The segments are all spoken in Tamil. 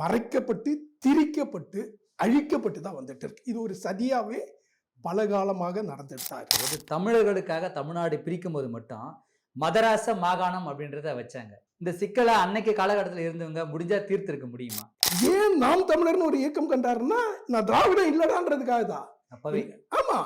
மறைக்கப்பட்டு திரிக்கப்பட்டு அழிக்கப்பட்டு தான் வந்துட்டு இருக்கு. இது ஒரு சதியாவே பல காலமாக நடந்துட்டு தான் இருக்கு. அதாவது தமிழர்களுக்காக தமிழ்நாடு பிரிக்கும் போது மட்டும் மதராச மாகாணம் அப்படின்றத வச்சாங்க. இந்த சிக்கலை அன்னைக்கு காலகட்டத்தில் இருந்தவங்க முடிஞ்சா தீர்த்திருக்க முடியுமா? ஏன் நாம் தமிழர்னு ஒரு இயக்கம் கண்டாருன்னா நான் திராவிடம் இல்லடான்றதுக்காக தான் அப்பவே. ஆமா.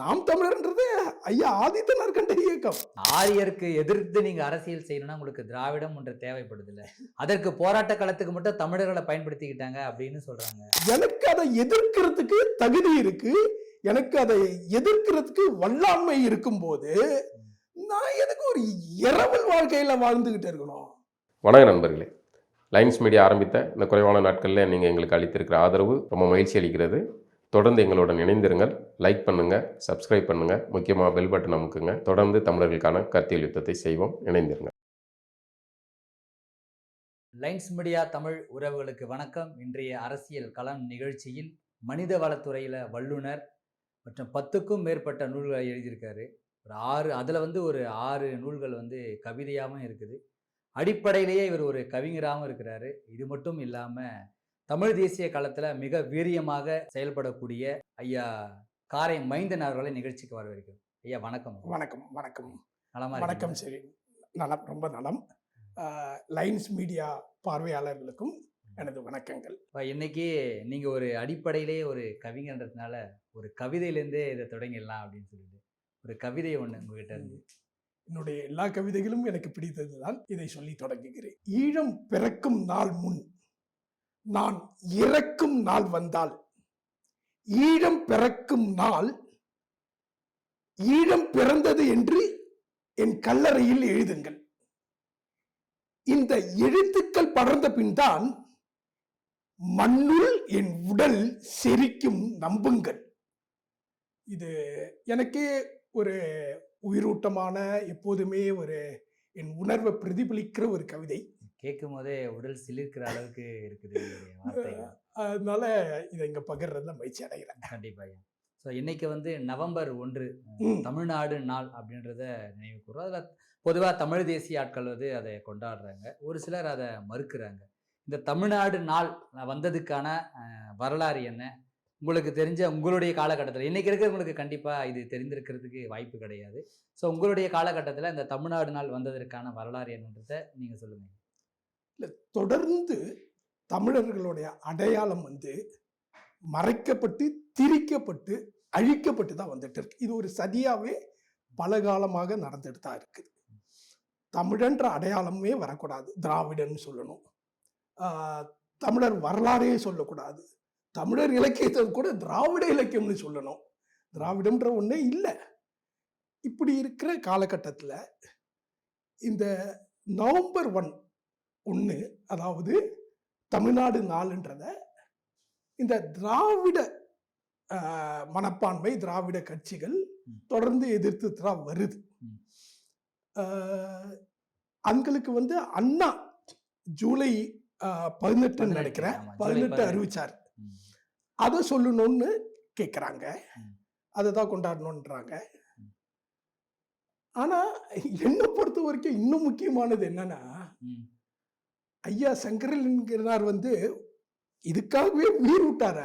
நாம் தமிழர்ன்றது ஐயா ஆதித்தனார் கண்ட இயக்கம். ஆரியருக்கு எதிர்த்து நீங்க அரசியல் செய்யணும்னா உங்களுக்கு திராவிடம் ஒன்று தேவைப்படுது இல்ல அதற்கு போராட்ட களத்துக்கு மட்டும் தமிழர்களை பயன்படுத்திக்கிட்டாங்க அப்படின்னு சொல்றாங்க. எனக்கு அதை எதிர்க்கிறதுக்கு தகுதி இருக்கு. எனக்கு அதை எதிர்க்கிறதுக்கு வல்லாண்மை இருக்கும்போது நான் எதுக்கு ஒரு இரவல் வாழ்க்கையில வாழ்ந்துகிட்டு இருக்கணும்? வணக்கம் நண்பர்களே. லைன்ஸ் மீடியா ஆரம்பித்த இந்த குறைவான நாட்களில் நீங்கள் எங்களுக்கு அளித்திருக்கிற ஆதரவு ரொம்ப மகிழ்ச்சி அளிக்கிறது. தொடர்ந்து எங்களுடன் இணைந்திருங்கள். லைக் பண்ணுங்கள் சப்ஸ்கிரைப் பண்ணுங்கள் முக்கியமாக பெல் பட்டன் அமுக்குங்க. தொடர்ந்து தமிழர்களுக்கான கருத்தியல் யுத்தத்தை செய்வோம். இணைந்திருங்கள். லைன்ஸ் மீடியா தமிழ் உறவுகளுக்கு வணக்கம். இன்றைய அரசியல் களம் நிகழ்ச்சியில் மனித வளத்துறையில் வல்லுனர் மற்றும் பத்துக்கும் மேற்பட்ட நூல்களை எழுதியிருக்காரு. ஒரு ஆறு அதில் வந்து ஒரு ஆறு நூல்கள் வந்து கவிதையாகவும் இருக்குது. அடிப்படையிலேயே இவர் ஒரு கவிஞராகவும் இருக்கிறாரு. இது மட்டும் இல்லாமல் தமிழ் தேசிய களத்தில் மிக வீரியமாக செயல்படக்கூடிய ஐயா காரை மைந்தன் அவர்களை நிகழ்ச்சிக்கு வரவேற்கிறோம். ஐயா வணக்கம். வணக்கம் வணக்கம். நலமா வணக்கம்? சரி. நலம் ரொம்ப நலம். லைன்ஸ் மீடியா பார்வையாளர்களுக்கும் எனது வணக்கங்கள். இன்னைக்கு நீங்க ஒரு அடிப்படையிலேயே ஒரு கவிஞன்றதுனால ஒரு கவிதையிலேருந்தே இதை தொடங்கிடலாம் அப்படின்னு சொல்லிட்டு. ஒரு கவிதை ஒன்று உங்ககிட்ட இருந்து. என்னுடைய எல்லா கவிதைகளும் எனக்கு பிடித்ததுதான் இதை சொல்லி தொடங்குகிறேன். ஈழம் பிறக்கும் நாள் முன் நான் இறக்கும் நாள் வந்தால் ஈழம் பிறக்கும் நாள் ஈழம் பிறந்தது என்று என் கல்லறையில் எழுதுங்கள். இந்த எழுத்துக்கள் படர்ந்த பின்தான் மண்ணுள் என் உடல் செரிக்கும் நம்புங்கள். இது எனக்கே ஒரு உயிரூட்டமான எப்போதுமே ஒரு என் உணர்வை பிரதிபலிக்கிற ஒரு கவிதை. கேட்கும் போதே உடல் சிலிர்க்கிற அளவுக்கு இருக்குது அதனால இதை இங்க பகிர்றதுல மகிழ்ச்சி அடைகிறேன். கண்டிப்பா ஸோ இன்னைக்கு வந்து நவம்பர் ஒன்று. தமிழ்நாடு நாள் அப்படின்றத நினைவு கூறுறோம் அதில் பொதுவாக தமிழ் தேசிய ஆட்கள் வந்து அதை கொண்டாடுறாங்க. ஒரு சிலர் அதை மறுக்கிறாங்க. இந்த தமிழ்நாடு நாள் வந்ததுக்கான வரலாறு என்ன? உங்களுக்கு தெரிஞ்ச உங்களுடைய காலகட்டத்தில் இன்னைக்கு இருக்கிறவங்களுக்கு கண்டிப்பாக இது தெரிந்திருக்கிறதுக்கு வாய்ப்பு கிடையாது. ஸோ உங்களுடைய காலகட்டத்தில் இந்த தமிழ்நாடு நாள் வந்ததற்கான வரலாறு என்னன்றதை நீங்கள் சொல்லுங்கள் தொடர்ந்து தமிழர்களுடைய அடையாளம் வந்து மறைக்கப்பட்டு திரிக்கப்பட்டு அழிக்கப்பட்டு தான் வந்துட்டு இருக்கு. இது ஒரு சதியாகவே பல காலமாக நடந்துட்டு தான் இருக்குது. தமிழன்ற அடையாளமே வரக்கூடாது. திராவிடன்னு சொல்லணும். தமிழர் வரலாறே சொல்லக்கூடாது. தமிழர் இலக்கியத்தை கூட திராவிட இலக்கியம்னு சொல்லணும். திராவிடம்ன்ற ஒன்றே இல்லை. இப்படி இருக்கிற காலகட்டத்தில் இந்த நவம்பர் ஒன் ஒன்று அதாவது தமிழ்நாடு நாளுன்றத இந்த திராவிட மனப்பான்மை திராவிட கட்சிகள். தொடர்ந்து எதிர்த்து தான் வருது அவங்களுக்கு வந்து அண்ணா ஜூலை பதினெட்டு பதினெட்டு, நினைக்கிறேன் பதினெட்டு. அறிவிச்சார். அதை சொல்லணும்னு கேட்குறாங்க. அதை தான் கொண்டாடணுன்றாங்க ம். ஆனா என்னை பொறுத்த வரைக்கும் இன்னும் முக்கியமானது என்னன்னா ஐயா சங்கரலிங்கனார் வந்து இதுக்காகவே உயிர் விட்டார.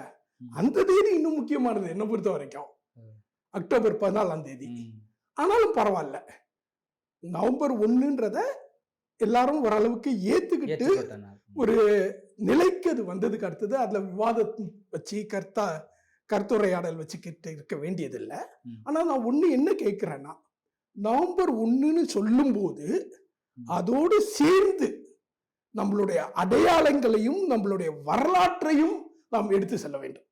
அந்த தேதி இன்னும் முக்கியமானது என்னை பொறுத்த வரைக்கும். அக்டோபர் பதினாலாம் தேதி. ஆனாலும் பரவாயில்ல நவம்பர் ஒண்ணுன்றத எல்லாரும் ஓரளவுக்கு ஏத்துக்கிட்டு. ஒரு நிலைக்கு அது வந்ததுக்கு அடுத்தது அதுல விவாதம் வச்சு கருத்தா கருத்துரையாடல் வச்சுக்கிட்டு இருக்க வேண்டியதில்லை ம். ஆனா நான் ஒண்ணு என்ன கேட்கிறேன்னா நவம்பர் ஒண்ணுன்னு சொல்லும்போது. அதோடு சேர்ந்து நம்மளுடைய அடையாளங்களையும் நம்மளுடைய வரலாற்றையும் நாம் எடுத்து செல்ல வேண்டும்.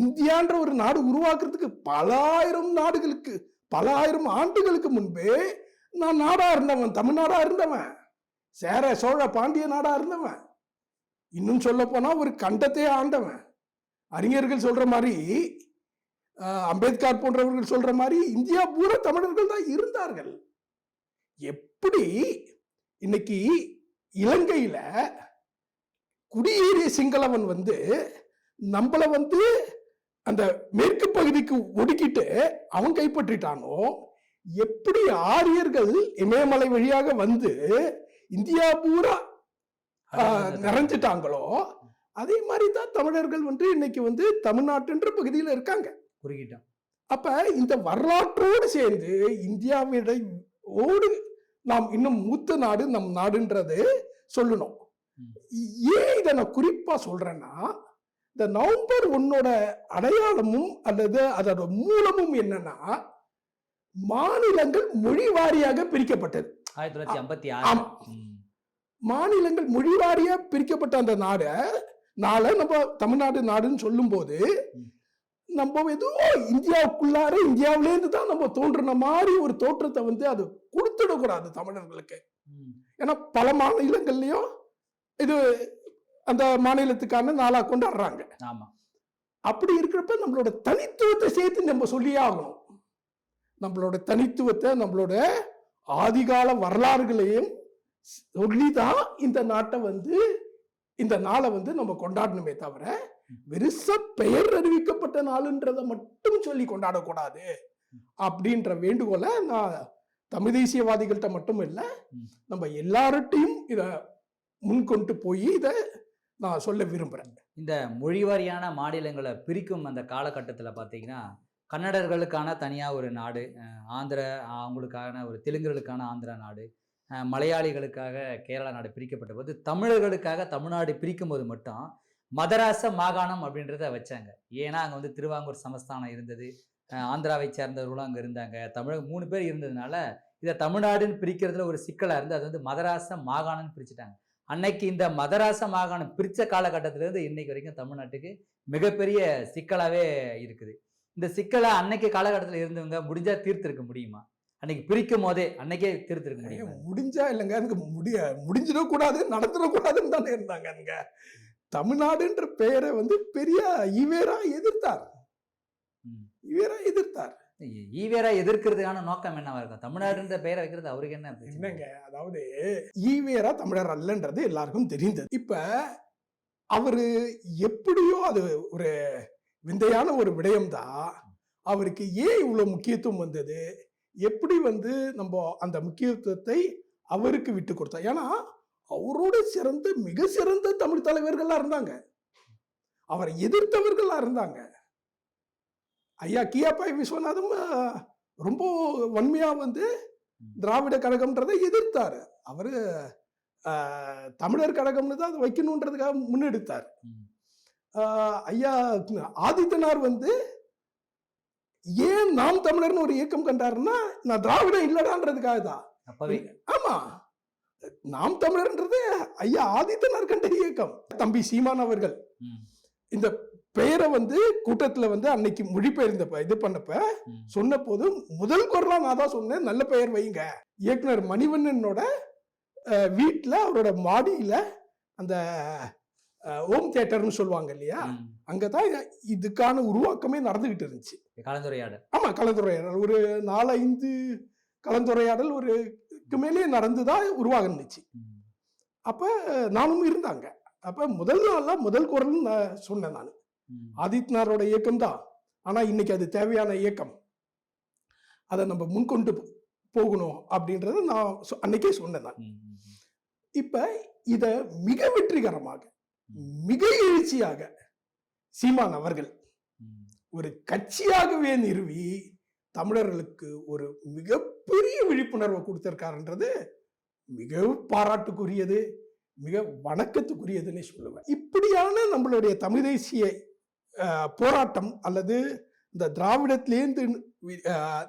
இந்தியான்ற ஒரு நாடு உருவாக்குறதுக்கு பல ஆயிரம் நாடுகளுக்கு பல ஆயிரம் ஆண்டுகளுக்கு முன்பே நான் நாடா இருந்தவன் தமிழ்நாடா இருந்தவன் சேர சோழ பாண்டிய நாடா இருந்தவன். இன்னும் சொல்ல போனா ஒரு கண்டத்தை ஆண்டவன். அறிஞர்கள் சொல்ற மாதிரி அம்பேத்கர் போன்றவர்கள் சொல்ற மாதிரி இந்தியா பூரா தமிழர்கள் தான் இருந்தார்கள். எப்படி இன்னைக்கு இலங்கையில குடியேறிய சிங்களவன் வந்து நம்மள வந்து அந்த மேற்கு பகுதிக்கு ஒடுக்கிட்டு அவன் கைப்பற்றிட்டானோ எப்படி ஆரியர்கள் இமயமலை வழியாக வந்து இந்தியா பூரா நிறைஞ்சிட்டாங்களோ அதே மாதிரி தான் தமிழர்கள் வந்து இன்னைக்கு வந்து தமிழ்நாட்டுன்ற பகுதியில் இருக்காங்க. குறுக்கிட்டோம் அப்ப இந்த வரலாற்றோடு சேர்ந்து இந்தியாவிட ஓடு நாம் இன்னும் மூத்த நாடு நம் நாடுன்றது சொல்லணும். ஏன் இதை நான் குறிப்பா சொல்றேன்னா இந்த நவம்பர் ஒன்னோட அடையாளமும் அல்லது அதோட மூலமும் என்னன்னா மாநிலங்கள் மொழி வாரியாக பிரிக்கப்பட்டது ஆயிரத்தி தொள்ளாயிரத்தி ஐம்பத்தி ஆமா. ஆறு ம். மாநிலங்கள் மொழி வாரியா பிரிக்கப்பட்ட அந்த நாடை நாளை நம்ம தமிழ்நாடு நாடுன்னு சொல்லும்போது ம். நம்ம ஏதோ இந்தியாவுக்குள்ளார இந்தியாவிலேருந்து தான் நம்ம தோன்றுன மாதிரி ஒரு தோற்றத்தை வந்து அது கொடுத்துடக்கூடாது தமிழர்களுக்கு. ஏன்னா பல மாநிலங்கள்லயும் இது அந்த மாநிலத்துக்கான நாளா கொண்டாடுறாங்க. ஆமா. அப்படி இருக்கிறப்ப நம்மளோட தனித்துவத்தை சேர்த்து நம்ம சொல்லியே ஆகணும். நம்மளோட தனித்துவத்தை நம்மளோட ஆதிகால வரலாறுகளையும் சொல்லி தான் இந்த நாட்டை வந்து இந்த நாளை வந்து நம்ம கொண்டாடணுமே தவிர வெறுச பெயர் அறிவிக்கப்பட்ட நாளுன்றதை மட்டும் சொல்லி கொண்டாடக்கூடாது. அப்படின்ற வேண்டுகோளை நான் தமிழ் தேசியவாதிகள்கிட்ட மட்டும் இல்லை நம்ம எல்லார்ட்டையும் இதை முன்கொண்டு போய் இதை நான் சொல்ல விரும்புகிறேன் இந்த மொழிவாரியான மாநிலங்களை பிரிக்கும் அந்த காலகட்டத்தில் பார்த்தீங்கன்னா கன்னடர்களுக்கான தனியாக ஒரு நாடு ஆந்திர அவங்களுக்கான ஒரு தெலுங்குகளுக்கான ஆந்திரா நாடு மலையாளிகளுக்காக கேரளா நாடு பிரிக்கப்பட்ட போது தமிழர்களுக்காக தமிழ்நாடு பிரிக்கும் போது மட்டும் மதராச மாகாணம் அப்படின்றத வச்சாங்க. ஏன்னா அங்கே வந்து திருவாங்கூர் சமஸ்தானம் இருந்தது. ஆந்திராவை சேர்ந்தவர்களும் அங்கே இருந்தாங்க. தமிழ் மூணு பேர் இருந்ததுனால இதை தமிழ்நாடுன்னு பிரிக்கிறதுல ஒரு சிக்கலாக இருந்து அது வந்து மதராச மாகாணம்னு பிரிச்சுட்டாங்க. அன்னைக்கு இந்த மதராச மாகாணம் பிரித்த காலகட்டத்திலேருந்து இன்னைக்கு வரைக்கும் தமிழ்நாட்டுக்கு மிகப்பெரிய சிக்கலாகவே இருக்குது. இந்த சிக்கலை அன்னைக்கு காலகட்டத்தில் இருந்தவங்க முடிஞ்சா தீர்த்திருக்க முடியுமா? அன்னைக்கு பிரிக்கும் போதே அன்னைக்கே தீர்த்திருக்க முடியுமா? முடிஞ்சா இல்லைங்க. அதுக்கு முடிய முடிஞ்சிடக்கூடாது நடந்துடக்கூடாதுன்னு தானே இருந்தாங்க அங்க. தமிழ்நாடுன்ற பெயரை வந்து பெரிய ஈவேரா எதிர்த்தார். ஈவேரா எதிர்த்தார். ஈவேரா எதிர்க்கிறதுக்கான நோக்கம் என்னவா இருக்கும்? தமிழ்நாடுன்ற பெயரை வைக்கிறது அவருக்கு என்ன? என்னங்க அதாவது ஈவேரா தமிழர் அல்லன்றது எல்லாருக்கும் தெரிந்தது. இப்ப அவரு எப்படியோ அது ஒரு விந்தையான ஒரு விடயம்தான் அவருக்கு ஏன் இவ்வளவு முக்கியத்துவம் வந்தது? எப்படி வந்து நம்ம அந்த முக்கியத்துவத்தை அவருக்கு விட்டு கொடுத்தோம் ஏன்னா அவரோட சிறந்த மிக சிறந்த தமிழ் தலைவர்கள்லாம் இருந்தாங்க. அவரை எதிர்த்தவர்கள்லாம் இருந்தாங்க. ஐயா கியாப்பாய் விஸ்வநாதம் ரொம்ப வன்மையா வந்து திராவிட கழகம்ன்றதை எதிர்த்தாரு. அவரு தமிழர் கழகம்னு தான் அதை வைக்கணுன்றதுக்காக முன்னெடுத்தார். ஐயா ஆதித்தனார் வந்து ஏன் நாம் தமிழர்னு ஒரு இயக்கம் கண்டாருன்னா நான் திராவிடம் இல்லடான்றதுக்காக தான். ஆமா. நாம் தமிழர்ன்றது ஐயா ஆதித்தனார் கண்ட இயக்கம். தம்பி சீமான் அவர்கள். இந்த பெயரை வந்து கூட்டத்துல வந்து அன்னைக்கு மொழிபெயர்ந்தப்ப இது பண்ணப்ப. சொன்ன போது முதல் குரலா நான் தான் சொன்னேன் நல்ல பெயர் வைங்க. இயக்குனர் மணிவண்ணனோட வீட்ல அவரோட மாடியில அந்த ஓம் தியேட்டர்னு சொல்லுவாங்க இல்லையா? ம். அங்கதான் இதுக்கான உருவாக்கமே நடந்துகிட்டு இருந்துச்சு. கலந்துரையாடல். ஆமா கலந்துரையாடல். ஒரு நாலஞ்சு கலந்துரையாடல் ஒருக்கு மேலே நடந்துதான் உருவாகுனுச்சு ம். அப்ப நானும் இருந்தாங்க அப்ப முதல் நாள்ல முதல் குரல் நான் சொன்னேன் நான் ம். ஆதித்யநாரோட இயக்கம் தான் ஆனா இன்னைக்கு அது தேவையான இயக்கம் அதை நம்ம முன்கொண்டு போகணும் அப்படின்றத நான் அன்னைக்கே சொன்னேன் நான். இப்ப இத மிக வெற்றிகரமாக மிக எழுச்சியாக சீமான் அவர்கள். ஒரு கட்சியாகவே நிறுவி தமிழர்களுக்கு ஒரு மிகப்பெரிய விழிப்புணர்வை கொடுத்திருக்காருன்றது மிக பாராட்டுக்குரியது மிக வணக்கத்துக்குரியதுன்னு சொல்லுவேன். இப்படியான நம்மளுடைய தமிழ் தேசிய போராட்டம் அல்லது இந்த திராவிடத்திலேருந்து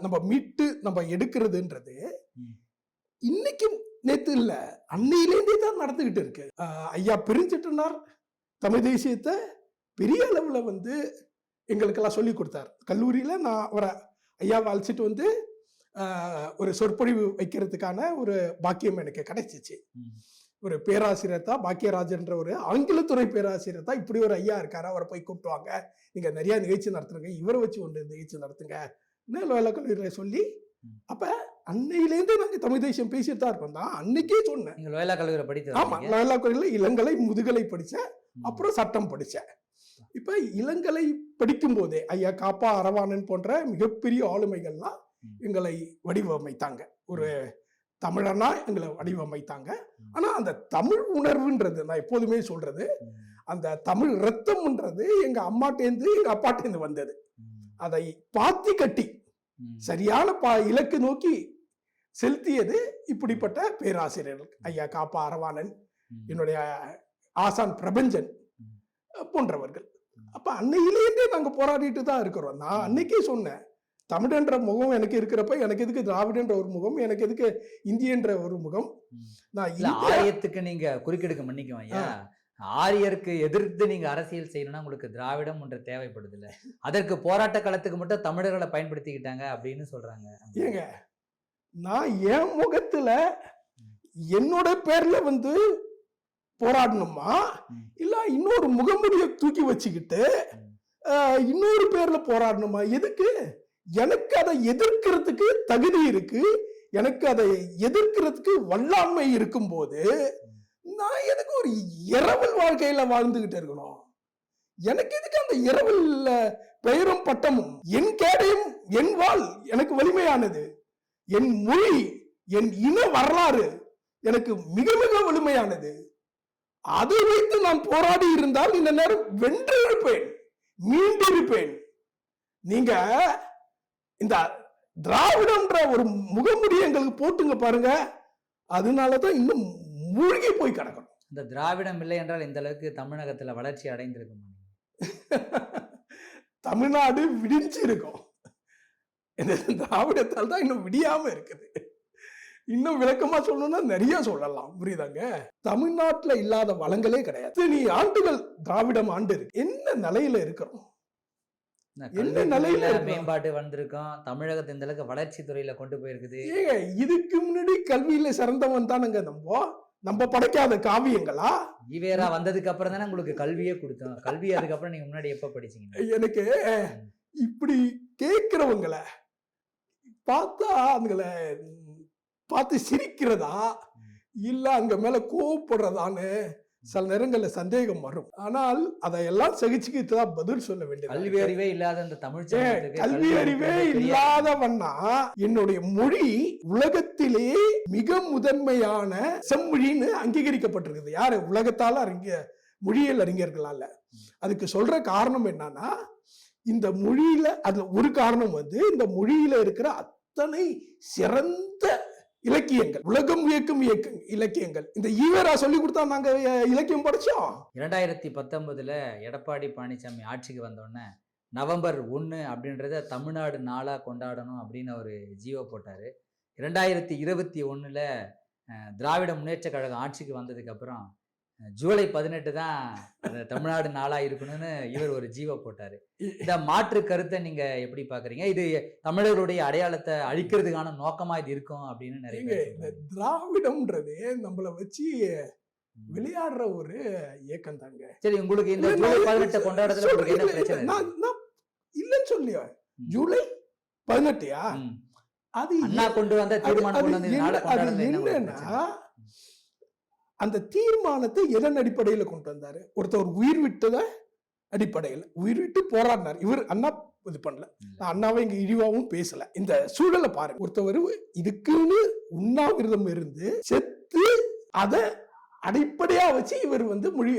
நம்ம மீட்டு நம்ம எடுக்கிறதுன்றது. இன்னைக்கு நேத்து இல்ல அன்னையிலேருந்தே தான் நடந்துகிட்டு இருக்கு. ஐயா பிரிஞ்சிட்டனார் தமிழ் தேசியத்தை பெரிய அளவுல வந்து எங்களுக்கெல்லாம் சொல்லி கொடுத்தார். கல்லூரியில நான் அவரை ஐயாவை அழைச்சிட்டு வந்து ஒரு சொற்பொழிவு வைக்கிறதுக்கான ஒரு பாக்கியம் எனக்கு கிடைச்சிச்சு. ஒரு பேராசிரியர் தான் பாக்கியராஜன்ற ஒரு ஆங்கிலத்துறை பேராசிரியர் தான் இப்படி ஒரு ஐயா இருக்காரு அவரை போய் கூப்பிட்டு வாங்க நீங்க நிறைய நிகழ்ச்சி நடத்துறீங்க இவரை வச்சு ஒன்று நிகழ்ச்சி நடத்துங்க வேலை கல்லூரியில சொல்லி. அப்ப அன்னையிலேருந்து நாங்க தமிழ் தேசியம் பேசிட்டு தான் இருக்கோம் தான் அன்னைக்கே சொன்னேன் லோயலா கல்லூரியில் படித்து ஆமா. லயோலா கோயில்ல இளங்கலை முதுகலை படிச்சேன் ம். அப்புறம் சட்டம் படித்தேன் இப்போ இளங்கலை படிக்கும் போதே ஐயா காப்பா அரவாணன் போன்ற மிகப்பெரிய ஆளுமைகள்லாம். எங்களை வடிவமைத்தாங்க. ஒரு தமிழனா எங்களை வடிவமைத்தாங்க. ஆனா அந்த தமிழ் உணர்வுன்றது நான் எப்போதுமே சொல்றது அந்த தமிழ் ரத்தம்ன்றது எங்க அம்மாட்டேந்து எங்க அப்பாட்டேந்து வந்தது. அதை பாத்தி கட்டி. சரியான பா இலக்கு நோக்கி செலுத்தியது இப்படிப்பட்ட பேராசிரியர்கள். ஐயா காப்பா அரவாணன். என்னுடைய ஆசான் பிரபஞ்சன். போன்றவர்கள். அப்ப அன்னையிலேருந்தே நாங்க போராடிட்டு தான் இருக்கிறோம். நான் அன்னைக்கே சொன்னேன் தமிழன்ற முகம் எனக்கு இருக்கிறப்ப எனக்கு எதுக்கு திராவிடன்ற ஒரு முகம் எனக்கு எதுக்கு இந்தியன்ற ஒரு முகம். நான் ஆரியத்துக்கு நீங்க குறுக்கெடுக்க மன்னிக்கும் ஐயா. ஆரியருக்கு எதிர்த்து நீங்க அரசியல் செய்யணும்னா உங்களுக்கு திராவிடம் ஒன்று தேவைப்படுது இல்ல அதற்கு போராட்ட களத்துக்கு மட்டும் தமிழர்களை பயன்படுத்திக்கிட்டாங்க அப்படின்னு சொல்றாங்க. ஏங்க நான் என் முகத்துல என்னோட பேர்ல வந்து போராடணுமா? இல்ல இன்னொரு முகமுடிய தூக்கி வச்சுக்கிட்டு இன்னொரு பேர்ல போராடணுமா? எதுக்கு? எனக்கு அதை எதிர்க்கிறதுக்கு தகுதி இருக்கு. எனக்கு அதை எதிர்க்கிறதுக்கு வல்லாண்மை இருக்கும்போது நான் எதுக்கு ஒரு இரவல் வாழ்க்கையில வாழ்ந்துகிட்டு இருக்கணும்? எனக்கு எதுக்கு அந்த இரவல் பெயரும் பட்டமும்? என் கேடையும் என் வாழ் எனக்கு வலிமையானது. என் மொழி என் இன வரலாறு எனக்கு மிக மிக வலிமையானது. அதை வைத்து நான் போராடி இருந்தால் இந்த நேரம் வென்றிருப்பேன் மீண்டிருப்பேன் நீங்க இந்த திராவிடம்ன்ற ஒரு முகமுடி எங்களுக்கு போட்டுங்க பாருங்க. அதனாலதான் இன்னும் மூழ்கி போய் கிடக்கணும். இந்த திராவிடம் இல்லை என்றால் இந்த அளவுக்கு தமிழகத்துல வளர்ச்சி அடைந்திருக்கும்? தமிழ்நாடு விடிஞ்சு இருக்கும் இந்த திராவிடத்தால் தான் இன்னும் விடியாம இருக்குது. இன்னும் விளக்கமா சொல்லணும்னா நிறைய சொல்லலாம். புரியுதாங்க? தமிழ்நாட்டுல இல்லாத வளங்களே கிடையாது. நீ ஆண்டுகள் திராவிடம் ஆண்டு இருக்கு. என்ன நிலையில இருக்கிறோம்? என்ன நிலையில? மேம்பாட்டு வந்திருக்கோம். தமிழகத்தை இந்த அளவுக்கு வளர்ச்சி துறையில கொண்டு போயிருக்குது. ஏங்க இதுக்கு முன்னாடி கல்வியில சிறந்தவன் தானுங்க நம்ம? நம்ம படைக்காத காவியங்களா? ஈவேரா வந்ததுக்கு அப்புறம் தானே உங்களுக்கு கல்வியே கொடுத்தோம். கல்வி அதுக்கப்புறம் நீங்க முன்னாடி எப்ப படிச்சீங்க? எனக்கு இப்படி கேட்கிறவங்கள பார்த்தா அவங்கள பார்த்து சிரிக்கிறதா? இல்ல அங்க மேல கோவப்படுறதான்னு சில நேரங்கள்ல சந்தேகம் வரும். ஆனால் அதையெல்லாம் சகிச்சுக்கிட்டு தான் பதில் சொல்ல வேண்டியது கல்வி அறிவே இல்லாத அந்த தமிழ் கல்வி அறிவே. இல்லாதவன்னா என்னுடைய மொழி உலகத்திலே மிக முதன்மையான செம்மொழின்னு அங்கீகரிக்கப்பட்டிருக்குது. யாரு? உலகத்தால அறிஞ மொழியியல் அறிஞர்களால. அதுக்கு சொல்ற காரணம் என்னன்னா இந்த மொழியில அதுல ஒரு காரணம் வந்து இந்த மொழியில இருக்கிற அத்தனை சிறந்த இலக்கியங்கள் உலகம் இயக்கும் இயக்க இலக்கியங்கள். இந்த ஈவரா சொல்லி கொடுத்தா நாங்க இலக்கியம் படிச்சோம். இரண்டாயிரத்தி பத்தொன்பதுல எடப்பாடி பழனிசாமி ஆட்சிக்கு வந்தோடனே நவம்பர் ஒன்று அப்படின்றத தமிழ்நாடு நாளா கொண்டாடணும் அப்படின்னு ஒரு ஜீவோ போட்டாரு. இரண்டாயிரத்தி இருபத்தி ஒன்றில் திராவிட முன்னேற்ற கழகம் ஆட்சிக்கு வந்ததுக்கு அப்புறம் ஜூலை பதினெட்டு தான் தமிழ்நாடு நாளா இருக்கணும்னு இவர் ஒரு ஜீவோ போட்டாரு இந்த மாற்று கருத்தை நீங்க எப்படி பாக்குறீங்க இது தமிழர்களுடைய அடையாளத்தை அழிக்கிறதுக்கான நோக்கமா இது இருக்கும் அப்படின்னு நிறைய. திராவிடம்ன்றது நம்மள வச்சு. விளையாடுற ஒரு இயக்கம் தாங்க சரி உங்களுக்கு இந்த ஜூலை பதினெட்டு கொண்டாடுறதுல உங்களுக்கு என்ன பிரச்சனை இல்லைன்னு சொல்லியா. ஜூலை பதினெட்டுயா. அது அண்ணா கொண்டு வந்த தீர்மானம் அது கொண்டு வந்து என்ன- நாளை அது கொண்டாடுறதுல என்ன ஒரு என்னன்னா பிரச்சனை? அந்த தீர்மானத்தை எதன் அடிப்படையில கொண்டு வந்தாரு? ஒருத்தர் உயிர் விட்டத அடிப்படையில். உயிர் விட்டு போராடினார். இவர் அண்ணா இது பண்ணல. நான் அண்ணாவை இங்க இழிவாவும் பேசல. இந்த சூழலை பாருங்க. ஒருத்தவர் இதுக்குன்னு உண்ணாவிரதம் இருந்து செத்து அத அடிப்படையா வச்சு இவர் வந்து மொழி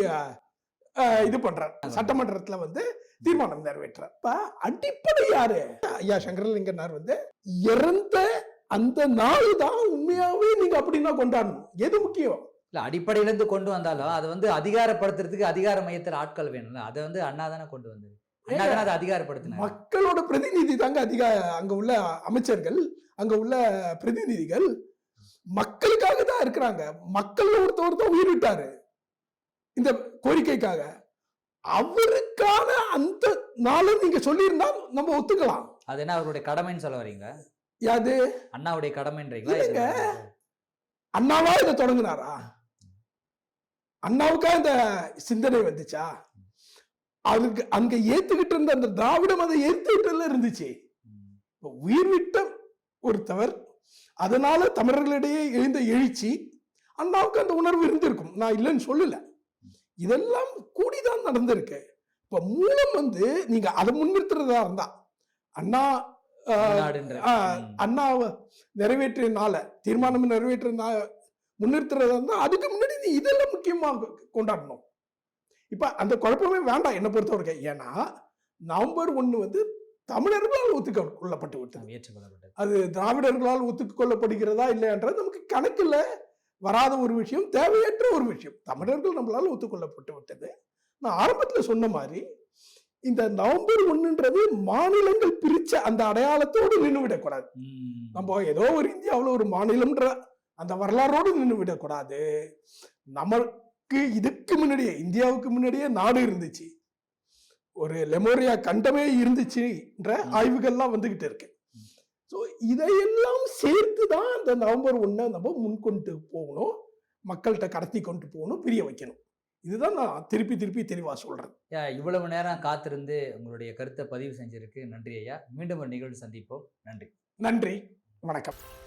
இது பண்றார். சட்டமன்றத்துல வந்து தீர்மானம் நிறைவேற்றார் இப்ப அடிப்படை யாரு? ஐயா சங்கரலிங்கனார் வந்து இறந்த அந்த நாள் தான் உண்மையாவே நீங்க அப்படின்னா கொண்டாடணும். எது முக்கியம்? இல்ல அடிப்படையில இருந்து கொண்டு வந்தாலும் அதை வந்து அதிகாரப்படுத்துறதுக்கு அதிகார மையத்தில் ஆட்கள் வேணும்ல. அதை வந்து அண்ணா தானே கொண்டு வந்தது. அண்ணா தானே அதை அதிகாரப்படுத்தினாரு. மக்களோட பிரதிநிதி தாங்க அதிக அங்க உள்ள அமைச்சர்கள் அங்க உள்ள பிரதிநிதிகள் மக்களுக்காக தான் இருக்கிறாங்க. மக்கள் ஒருத்தவர் தான் உயிர் விட்டாரு இந்த கோரிக்கைக்காக. அவருக்கான அந்த நாளை நீங்க சொல்லியிருந்தா நம்ம ஒத்துக்கலாம். அது என்ன அவருடைய கடமைன்னு சொல்ல வரீங்க யாது? அண்ணாவுடைய கடமைன்றீங்களா? அண்ணாவா இதை தொடங்கினாரா? அண்ணாவுக்கா இந்த சிந்தனை வந்துச்சா? அதுக்கு அங்க ஏத்துக்கிட்டு இருந்த அந்த திராவிடம் அதை ஏத்துக்கிட்டு இருந்துச்சு. உயிர் விட்ட ஒருத்தவர் அதனால தமிழர்களிடையே எழுந்த எழுச்சி அண்ணாவுக்கு அந்த உணர்வு இருந்திருக்கும். நான் இல்லைன்னு சொல்லல. இதெல்லாம் கூடிதான் நடந்திருக்கு. இப்ப மூலம் வந்து நீங்க அதை முன்னிறுத்துறதா இருந்தா அண்ணா. அண்ணா நிறைவேற்றிய நாள தீர்மானம் நிறைவேற்றிய நா முன்னிறுத்துறதா இருந்தா அதுக்கு முன்னாடி நீ இதெல்லாம் முக்கியமா கொ- கொண்டாடணும். இப்ப அந்த குழப்பமே வேண்டாம் என்னை பொறுத்த வரைக்கும் ஏன்னா நவம்பர் ஒண்ணு வந்து தமிழர்களால் ஒத்துக்க கொள்ளப்பட்டு விட்டது அது திராவிடர்களால் ஒத்துக்கொள்ளப்படுகிறதா இல்லையான்றது நமக்கு கணக்கில் வராத ஒரு விஷயம் தேவையற்ற ஒரு விஷயம். தமிழர்கள் நம்மளால் ஒத்துக்கொள்ளப்பட்டு விட்டது. நான் ஆரம்பத்தில் சொன்ன மாதிரி இந்த நவம்பர் ஒண்ணுன்றது மாநிலங்கள் பிரிச்ச அந்த அடையாளத்தோடு நின்று விடக்கூடாது ம். நம்ம ஏதோ ஒரு இந்தியாவில் ஒரு மாநிலம்ன்ற அந்த வரலாறோடு நின்று விடக்கூடாது. நமக்கு இதுக்கு முன்னாடியே இந்தியாவுக்கு முன்னாடியே நாடு இருந்துச்சு. ஒரு லெமோரியா கண்டமே இருந்துச்சுன்ற ஆய்வுகள்லாம் வந்துகிட்டு இருக்கு. ஸோ இதையெல்லாம் சேர்த்து தான் அந்த நவம்பர் ஒன்றை நம்ம முன்கொண்டு போகணும். மக்கள்கிட்ட கடத்தி கொண்டு போகணும் பிரிய வைக்கணும். இதுதான் நான் திருப்பி திருப்பி தெளிவாக சொல்றேன். ஐயா, இவ்வளவு நேரம் காத்திருந்து உங்களுடைய கருத்தை பதிவு செஞ்சிருக்கு. நன்றி ஐயா. மீண்டும் ஒரு நிகழ்வு சந்திப்போம். நன்றி. நன்றி. வணக்கம்.